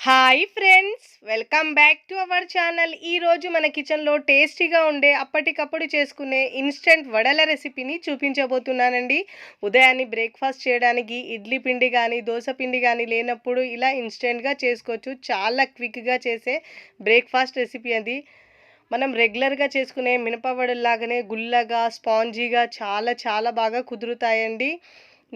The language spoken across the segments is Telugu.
Hi friends welcome back to our channel. ఈరోజు మన కిచెన్లో టేస్టీగా ఉండే అప్పటికప్పుడు చేసుకునే ఇన్స్టెంట్ వడల రెసిపీని చూపించబోతున్నానండి. ఉదయాన్నే బ్రేక్ఫాస్ట్ చేయడానికి ఇడ్లీ పిండి కానీ దోశ పిండి కానీ లేనప్పుడు ఇలా ఇన్స్టెంట్గా చేసుకోవచ్చు. చాలా క్విక్గా చేసే బ్రేక్ఫాస్ట్ రెసిపీ అది. మనం రెగ్యులర్గా చేసుకునే మినపవడల్లాగానే గుల్లగా స్పాంజీగా చాలా చాలా బాగా కుదురుతాయండి.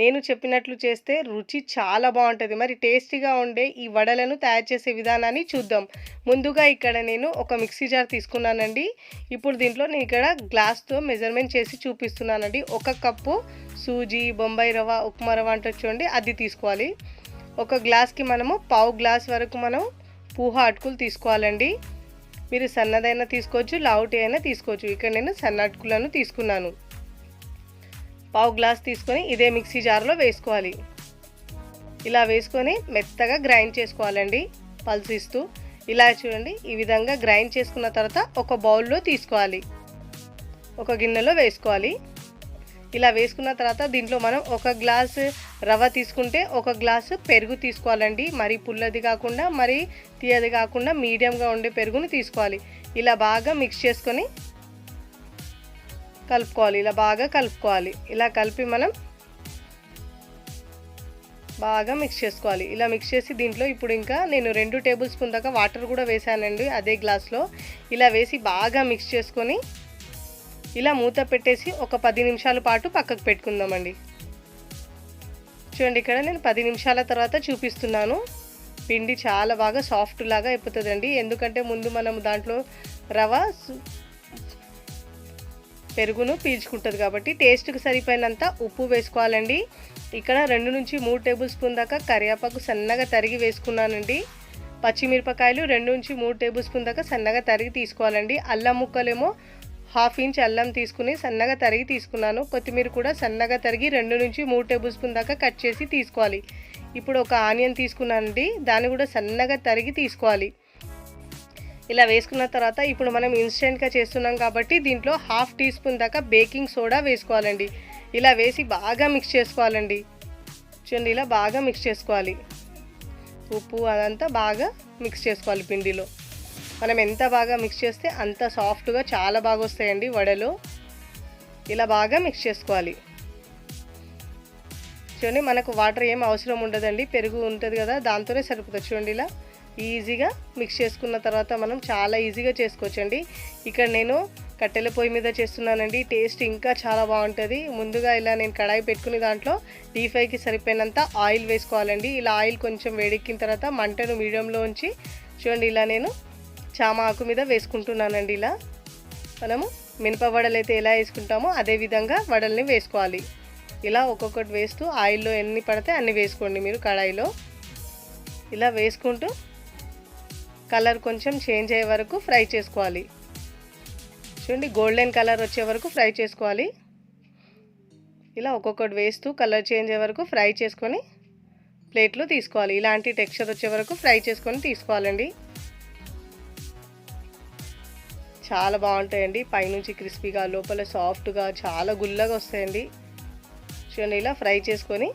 నేను చెప్పినట్లు చేస్తే రుచి చాలా బాగుంటుంది. మరి టేస్టీగా ఉండే ఈ వడలను తయారు చేసే విధానాన్ని చూద్దాం. ముందుగా ఇక్కడ నేను ఒక మిక్సీ జార్ తీసుకున్నానండి. ఇప్పుడు దీంట్లో నేను ఇక్కడ గ్లాస్తో మెజర్మెంట్ చేసి చూపిస్తున్నానండి. ఒక కప్పు సూజీ బొంబాయి రవ్వ ఉప్మా రవ్వ అంటే చూడండి అది తీసుకోవాలి. ఒక గ్లాస్కి మనము పావు గ్లాస్ వరకు మనం పూహ అటుకులు తీసుకోవాలండి. మీరు సన్నదైనా తీసుకోవచ్చు లావుటి అయినా తీసుకోవచ్చు. ఇక్కడ నేను సన్న అటుకులను తీసుకున్నాను. పావు గ్లాస్ తీసుకొని ఇదే మిక్సీ జార్లో వేసుకోవాలి. ఇలా వేసుకొని మెత్తగా గ్రైండ్ చేసుకోవాలండి పల్సిస్తూ ఇలా చూడండి ఈ విధంగా గ్రైండ్ చేసుకున్న తర్వాత ఒక బౌల్లో తీసుకోవాలి. ఒక గిన్నెలో వేసుకోవాలి. ఇలా వేసుకున్న తర్వాత దీంట్లో మనం ఒక గ్లాస్ రవ్వ తీసుకుంటే ఒక గ్లాసు పెరుగు తీసుకోవాలండి. మరి పుల్లది కాకుండా మరి తీయది కాకుండా మీడియంగా ఉండే పెరుగుని తీసుకోవాలి. ఇలా బాగా మిక్స్ చేసుకొని కలుపుకోవాలి. ఇలా బాగా కలుపుకోవాలి. ఇలా కలిపి మనం బాగా మిక్స్ చేసుకోవాలి. ఇలా మిక్స్ చేసి దీంట్లో ఇప్పుడు ఇంకా నేను రెండు టేబుల్ స్పూన్ దాకా వాటర్ కూడా వేసానండి అదే గ్లాస్లో. ఇలా వేసి బాగా మిక్స్ చేసుకొని ఇలా మూత పెట్టేసి ఒక పది నిమిషాల పాటు పక్కకు పెట్టుకుందామండి. చూడండి ఇక్కడ నేను పది నిమిషాల తర్వాత చూపిస్తున్నాను. పిండి చాలా బాగా సాఫ్ట్ లాగా అయిపోతుందండి. ఎందుకంటే ముందు మనం దాంట్లో రవ పెరుగును పీల్చుకుంటుంది కాబట్టి టేస్ట్కి సరిపోయినంత ఉప్పు వేసుకోవాలండి. ఇక్కడ రెండు నుంచి మూడు టేబుల్ స్పూన్ దాకా కరివేపాకు సన్నగా తరిగి వేసుకున్నానండి. పచ్చిమిరపకాయలు రెండు నుంచి మూడు టేబుల్ స్పూన్ దాకా సన్నగా తరిగి తీసుకోవాలండి. అల్లం ముక్కలేమో హాఫ్ ఇంచ్ అల్లం తీసుకుని సన్నగా తరిగి తీసుకున్నాను. కొత్తిమీర కూడా సన్నగా తరిగి రెండు నుంచి మూడు టేబుల్ స్పూన్ దాకా కట్ చేసి తీసుకోవాలి. ఇప్పుడు ఒక ఆనియన్ తీసుకున్నానండి. దాన్ని కూడా సన్నగా తరిగి తీసుకోవాలి. ఇలా వేసుకున్న తర్వాత ఇప్పుడు మనం ఇన్స్టెంట్గా చేస్తున్నాం కాబట్టి దీంట్లో హాఫ్ టీ స్పూన్ దాకా బేకింగ్ సోడా వేసుకోవాలండి. ఇలా వేసి బాగా మిక్స్ చేసుకోవాలండి. చూడండి ఇలా బాగా మిక్స్ చేసుకోవాలి. ఉప్పు అదంతా బాగా మిక్స్ చేసుకోవాలి పిండిలో. మనం ఎంత బాగా మిక్స్ చేస్తే అంత సాఫ్ట్గా చాలా బాగా వస్తాయండి వడలు. ఇలా బాగా మిక్స్ చేసుకోవాలి. చూడండి మనకు వాటర్ ఏం అవసరం ఉండదండి. పెరుగు ఉంటుంది కదా దాంతోనే సరిపోతుంది. చూడండి ఇలా ఈజీగా మిక్స్ చేసుకున్న తర్వాత మనం చాలా ఈజీగా చేసుకోవచ్చండి. ఇక్కడ నేను కట్టెల పొయ్యి మీద చేస్తున్నానండి. టేస్ట్ ఇంకా చాలా బాగుంటుంది. ముందుగా ఇలా నేను కడాయి పెట్టుకుని దాంట్లో డీ ఫ్రైకి సరిపోయినంత ఆయిల్ వేసుకోవాలండి. ఇలా ఆయిల్ కొంచెం వేడెక్కిన తర్వాత మంటను మీడియంలో ఉంచి చూడండి ఇలా నేను చామ ఆకు మీద వేసుకుంటున్నానండి ఇలా. మనము మినప వడలు అయితే ఎలా వేసుకుంటామో అదే విధంగా వడల్ని వేసుకోవాలి. ఇలా ఒక్కొక్కటి వేస్తూ ఆయిల్లో ఎన్ని పడితే అన్ని వేసుకోండి మీరు కడాయిలో. ఇలా వేసుకుంటూ కలర్ కొంచెం చేంజ్ అయ్యే వరకు ఫ్రై చేసుకోవాలి. చూడండి గోల్డెన్ కలర్ వచ్చే వరకు ఫ్రై చేసుకోవాలి. ఇలా ఒక్కొక్కటి వేస్తూ కలర్ చేంజ్ అయ్యే వరకు ఫ్రై చేసుకొని ప్లేట్లో తీసుకోవాలి. ఇలాంటి టెక్స్చర్ వచ్చే వరకు ఫ్రై చేసుకొని తీసుకోవాలండి. చాలా బాగుంటాయండి. పైనుంచి క్రిస్పీగా లోపల సాఫ్ట్గా చాలా గుల్లగా వస్తాయండి. చూడండి ఇలా ఫ్రై చేసుకొని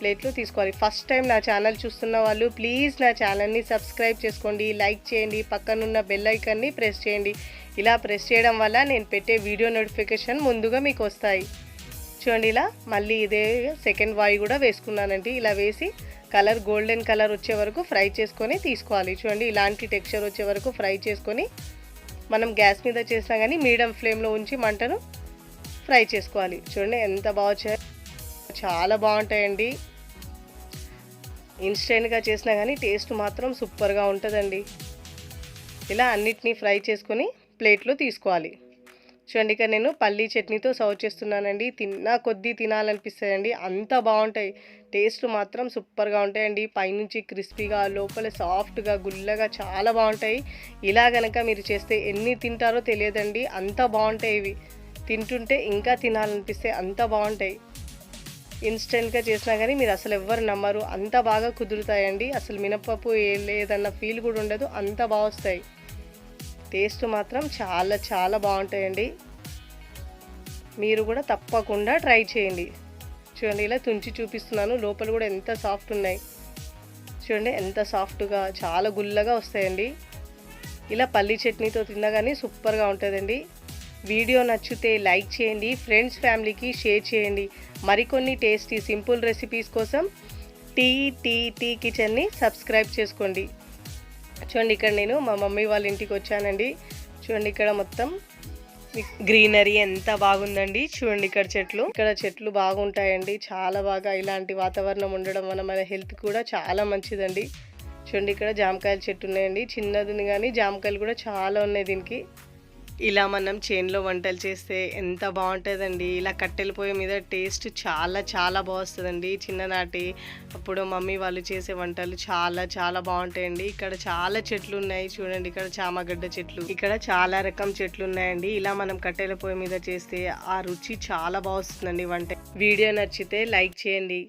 ప్లేట్లో తీసుకోవాలి. ఫస్ట్ టైం నా ఛానల్ చూస్తున్న వాళ్ళు ప్లీజ్ నా ఛానల్ని సబ్స్క్రైబ్ చేసుకోండి లైక్ చేయండి పక్కనున్న బెల్ ఐకాన్ని ప్రెస్ చేయండి. ఇలా ప్రెస్ చేయడం వల్ల నేను పెట్టే వీడియో నోటిఫికేషన్ ముందుగా మీకు వస్తాయి. చూడండి ఇలా మళ్ళీ ఇదే సెకండ్ వాయి కూడా వేసుకున్నానండి. ఇలా వేసి కలర్ గోల్డెన్ కలర్ వచ్చే వరకు ఫ్రై చేసుకొని తీసుకోవాలి. చూడండి ఇలాంటి టెక్స్చర్ వచ్చే వరకు ఫ్రై చేసుకొని మనం గ్యాస్ మీద చేసినా కానీ మీడియం ఫ్లేమ్లో ఉంచి మంటను ఫ్రై చేసుకోవాలి. చూడండి ఎంత బాగా చాలా బాగుంటాయండి. ఇన్స్టెంట్గా చేసినా కానీ టేస్ట్ మాత్రం సూపర్గా ఉంటుందండి. ఇలా అన్నిటినీ ఫ్రై చేసుకొని ప్లేట్లో తీసుకోవాలి. చూడండి ఇక నేను పల్లీ చట్నీతో సర్వ్ చేస్తున్నానండి. తిన్నా కొద్దీ తినాలనిపిస్తుందండి. అంత బాగుంటాయి. టేస్ట్ మాత్రం సూపర్గా ఉంటాయండి. పైనుంచి క్రిస్పీగా లోపల సాఫ్ట్గా గుల్లగా చాలా బాగుంటాయి. ఇలా కనుక మీరు చేస్తే ఎన్ని తింటారో తెలియదండి. అంత బాగుంటాయి ఇవి. తింటుంటే ఇంకా తినాలనిపిస్తే అంత బాగుంటాయి. ఇన్స్టెంట్గా చేసినా కానీ మీరు అసలు ఎవ్వరు నమ్మరు. అంత బాగా కుదురుతాయండి. అసలు మినపప్పు లేదన్న ఫీల్ కూడా ఉండదు. అంత బాగా వస్తాయి. టేస్ట్ మాత్రం చాలా చాలా బాగుంటాయండి. మీరు కూడా తప్పకుండా ట్రై చేయండి. చూడండి ఇలా తుంచి చూపిస్తున్నాను. లోపల కూడా ఎంత సాఫ్ట్ ఉన్నాయి. చూడండి ఎంత సాఫ్ట్గా చాలా గుల్లగా వస్తాయండి. ఇలా పల్లి చట్నీతో తిన్నా కానీ సూపర్గా ఉంటుందండి. వీడియో నచ్చితే లైక్ చేయండి ఫ్రెండ్స్ ఫ్యామిలీకి షేర్ చేయండి. మరికొన్ని టేస్టీ సింపుల్ రెసిపీస్ కోసం టీ టీ టీ కిచెన్ని సబ్స్క్రైబ్ చేసుకోండి. చూడండి ఇక్కడ నేను మా మమ్మీ వాళ్ళ ఇంటికి వచ్చానండి. చూడండి ఇక్కడ మొత్తం గ్రీనరీ ఎంత బాగుందండి. చూడండి ఇక్కడ చెట్లు. ఇక్కడ చెట్లు బాగుంటాయండి. చాలా బాగా ఇలాంటి వాతావరణం ఉండడం వల్ల మన హెల్త్ కూడా చాలా మంచిదండి. చూడండి ఇక్కడ జామకాయల చెట్టు ఉన్నాయండి. చిన్నది కానీ జామకాయలు కూడా చాలా ఉన్నాయి దీనికి. ఇలా మనం చేన్లో వంటలు చేస్తే ఎంత బాగుంటుందండి. ఇలా కట్టెల పొయ్యి మీద టేస్ట్ చాలా చాలా బాగుస్తుందండి. చిన్ననాటి అప్పుడు మమ్మీ వాళ్ళు చేసే వంటలు చాలా చాలా బాగుంటాయండి. ఇక్కడ చాలా చెట్లు ఉన్నాయి చూడండి. ఇక్కడ చామగడ్డ చెట్లు. ఇక్కడ చాలా రకం చెట్లు ఉన్నాయండి. ఇలా మనం కట్టెల పొయ్యి మీద చేస్తే ఆ రుచి చాలా బాగుస్తుందండి వంట. వీడియో నచ్చితే లైక్ చేయండి.